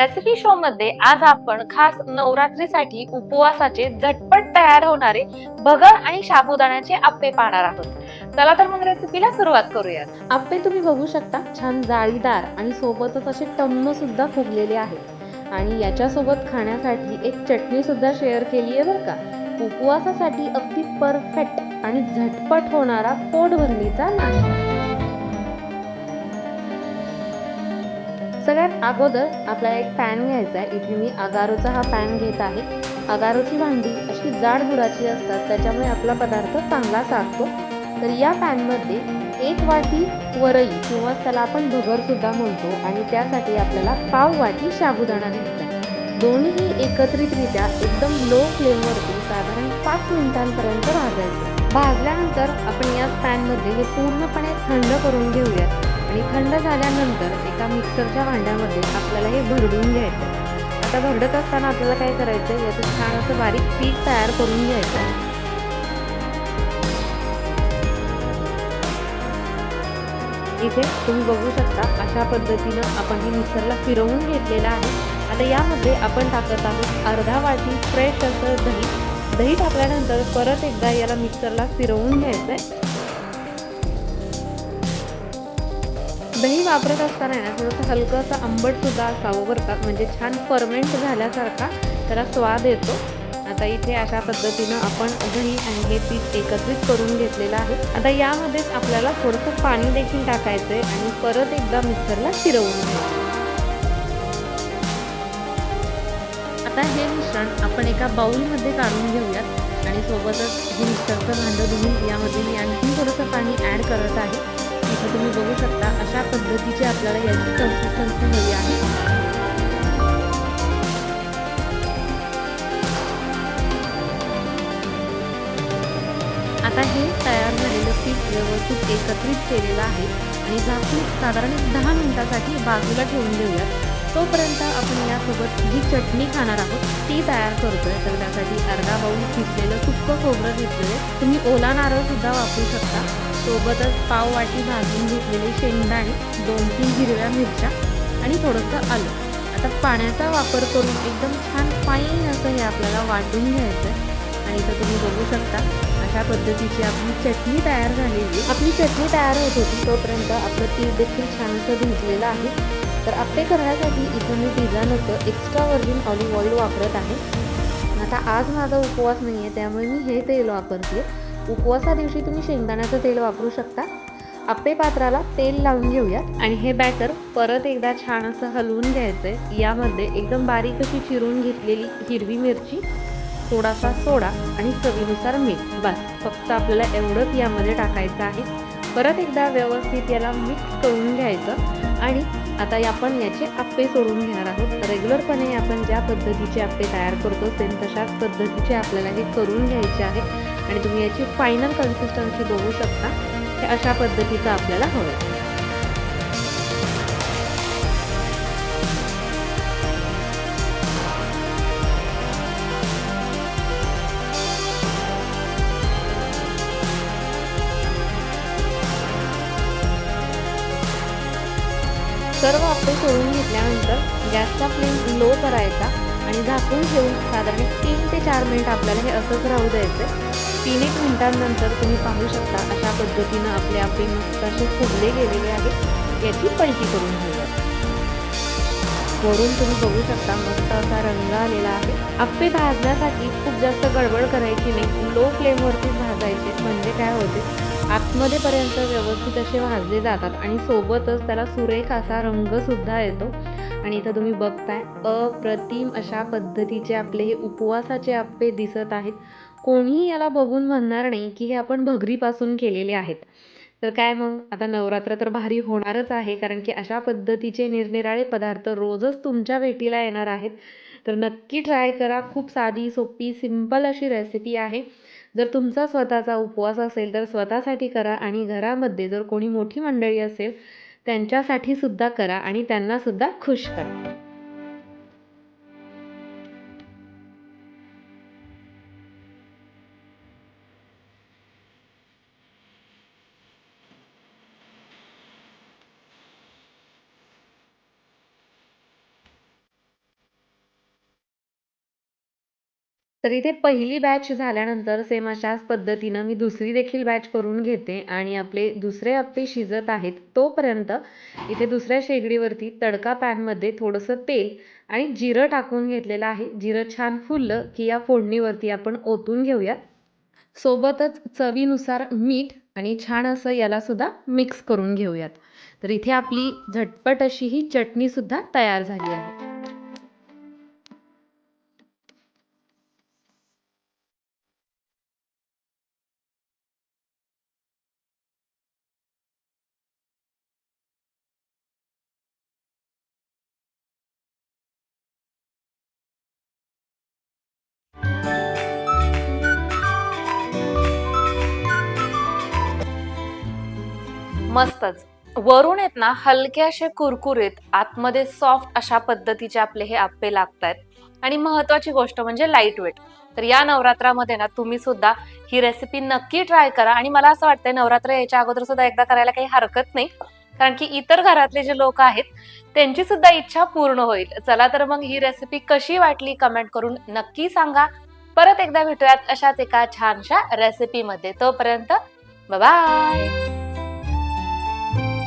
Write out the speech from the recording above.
Recipe show मध्ये आज आपण खास नवरात्रीसाठी उपवासाचे झटपट तयार होणारे भगर आणि साबुदाण्याचे आप्पे पाहणार आहोत. चला तर मग रेसिपीला सुरुवात करूयात. आप्पे तुम्ही बघू शकता छान जाळीदार आणि सोबतच असे टम्म सुद्धा फुगलेले आहेत. आणि याच्यासोबत खाण्यासाठी एक चटणी सुद्धा शेअर केली आहे बरं का. उपवासासाठी अगदी परफेक्ट आणि झटपट होणारा पोटभरणीचा नाश्ता. सगळ्यात अगोदर आपल्याला एक पॅन घ्यायचा आहे. इथे मी अगारोचा हा पॅन घेत आहे. अगारोची भांडी अशी जाड दुराची असतात त्याच्यामुळे आपला पदार्थ चांगला साधतो तर या पॅनमध्ये एक वाटी वरई किंवा त्याला आपण भगर सुद्धा म्हणतो आणि त्यासाठी आपल्याला पाव वाटी साबुदाणा घ्यायचा दोन्ही एकत्रितरित्या एकदम लो फ्लेमवरती साधारण पाच मिनिटांपर्यंत भाजायचं. भाजल्यानंतर आपण या पॅनमध्ये हे पूर्णपणे थंड करून घेऊयात. आणि थंड झाल्यानंतर एका मिक्सरच्या भांड्यामध्ये आपल्याला हे भरडून घ्यायचं आहे. आता भरडत असताना आपल्याला काय करायचं आहे याचं छान असं बारीक पीठ तयार करून घ्यायचं आहे. इथे तुम्ही बघू शकता अशा पद्धतीनं आपण हे मिक्सरला फिरवून घेतलेलं आहे आता यामध्ये आपण टाकत आहोत अर्धा वाटी फ्रेश असं दही दही टाकल्यानंतर परत एकदा याला मिक्सरला फिरवून घ्यायचं आहे दही वापरत असताना ना थोडंसं हलकं असं आंबटसुद्धा असावं बरं का? म्हणजे छान फर्मेंट झाल्यासारखा त्याला स्वाद येतो. आता इथे अशा पद्धतीनं आपण दही आणि हे पीठ एकत्रित करून घेतलेलं आहे. आता यामध्येच आपल्याला थोडंसं पाणी देखील टाकायचं आहे आणि परत एकदा मिक्सरला फिरवून घ्यायचं. आता हे मिश्रण आपण एका बाऊलमध्ये काढून घेऊयात आणि सोबतच हे मिक्सरचं भांडं धुवून यामध्ये मी आणखी थोडंसं पाणी ॲड करत आहे. इथे तुम्ही बघू शकता अशा पद्धतीची आपल्याला याची कन्सिस्टन्सी हवी आहे. आता हे तयार झालेलं पीठ व्यवस्थित एकत्रित केलेलं आहे आणि झाकून साधारण दहा मिनिटासाठी बाजूला ठेवून देऊयात. तोपर्यंत आपण यासोबत जी चटणी खाणार आहोत ती तयार करतोय तर त्यासाठी अर्धा बाऊल किसलेलं सुक्क खोबरं घेतलेलं तुम्ही ओला नारळ सुद्धा वापरू शकता. सोबतच पाव वाटी भाजून घेतलेले शेंगदाणे दोन तीन हिरव्या मिरच्या आणि थोडंसं आलं. आता पाण्याचा वापर करून एकदम छान फाईन असं हे आपल्याला वाटून घ्यायचं आहे आणि इथं तुम्ही बघू शकता अशा पद्धतीची आपली चटणी तयार झालेली आपली चटणी तयार होत होती तोपर्यंत आपलं तीळ देखील छान असं भिजलेलं आहे. तर आप्पे करण्यासाठी इथं मी डिझायनचं एक्स्ट्रा व्हर्जिन ऑलिव्ह ऑइल वापरत आहे. आता आज माझा उपवास नाही आहे त्यामुळे मी हे तेल वापरते. उपवासा दिवशी तुम्ही शेंगदाण्याचं तेल वापरू शकता. आप्पे पात्राला तेल लावून घेऊयात आणि हे बॅटर परत एकदा छान असं हलवून घ्यायचं आहे यामध्ये एकदम बारीक अशी चिरून घेतलेली हिरवी मिरची थोडासा सोडा आणि चवीनुसार मीठ. बस फक्त आपल्याला एवढंच यामध्ये टाकायचं आहे. परत एकदा व्यवस्थित याला मिक्स करून घ्यायचं आणि आता आपण याचे आप्पे सोडून घेणार आहोत. रेग्युलरपणे आपण ज्या पद्धतीचे आप्पे तयार करतो सेम तशाच पद्धतीचे आपल्याला हे करून घ्यायचे आहे. आणि तुम्ही याची फायनल कन्सिस्टन्सी बघू शकता. हे अशा पद्धतीचं आपल्याला हवं सर्व आप्पे सोडून घेतल्यानंतर गॅसचा फ्लेम लो करायचा आणि झाकून ठेवून साधारण तीन ते चार मिनिट आपल्याला हे असंच राहू द्यायचं तीन एक मिनिटांनंतर तुम्ही पाहू शकता अशा पद्धतीनं आपले आपले मस्त असे फुगले गेलेले आहेत. याची पलटी करून घेऊया. वरून तुम्ही बघू शकता मस्त असा रंग आलेला आहे. आप्पे भाजण्यासाठी खूप जास्त गडबड करायची नाही. लो फ्लेमवरती भाजायचे. म्हणजे काय होते? आतमध्येपर्यंत व्यवस्थित असे भाजले जातात आणि सोबतच त्याला सुरेख असा रंग सुद्धा येतो. आणि इथं तुम्ही बघताय अप्रतिम अशा पद्धतीचे आपले हे उपवासाचे आप्पे दिसत आहेत. कोणीही याला बघून म्हणणार नाही की हे आपण भगरीपासून केलेले आहेत. तर काय मग? आता नवरात्र तर भारी होणारच आहे कारण की अशा पद्धतीचे निरनिराळे पदार्थ रोजच तुमच्या भेटीला येणार आहेत. तर नक्की ट्राय करा. खूप साधी सोपी सिंपल अशी रेसिपी आहे. जर तुमचा स्वतःचा उपवास असेल तर स्वतःसाठी करा आणि घरामध्ये जर कोणी मोठी मंडळी असेल त्यांच्यासाठी सुद्धा करा आणि त्यांना सुद्धा खुश करा. तर इथे पहिली बॅच झाल्यानंतर सेम अशाच पद्धतीनं मी दुसरी देखील बॅच करून घेते आणि आपले दुसरे अप्पे शिजत आहेत तोपर्यंत इथे दुसऱ्या शेगडीवरती तडका पॅनमध्ये थोडंसं तेल आणि जिरं टाकून घेतलेलं आहे. जिरं छान फुललं की या फोडणीवरती आपण ओतून घेऊयात सोबतच चवीनुसार मीठ आणि छान असं यालासुद्धा मिक्स करून घेऊयात. तर इथे आपली झटपट अशी ही चटणीसुद्धा तयार झाली आहे. मस्तच. वरून आहेत ना हलके असे कुरकुरीत आतमध्ये सॉफ्ट अशा पद्धतीचे आपले हे आप्पे लागतायत. आणि महत्वाची गोष्ट म्हणजे लाइट वेट तर या नवरात्रामध्ये ना तुम्ही सुद्धा ही रेसिपी नक्की ट्राय करा. आणि मला असं वाटतंय नवरात्र याच्या अगोदर सुद्धा एकदा करायला काही हरकत नाही. कारण की इतर घरातले जे लोक आहेत त्यांची सुद्धा इच्छा पूर्ण होईल. चला तर मग ही रेसिपी कशी वाटली कमेंट करून नक्की सांगा. परत एकदा भेटूयात अशाच एका छानशा रेसिपीमध्ये तोपर्यंत बाय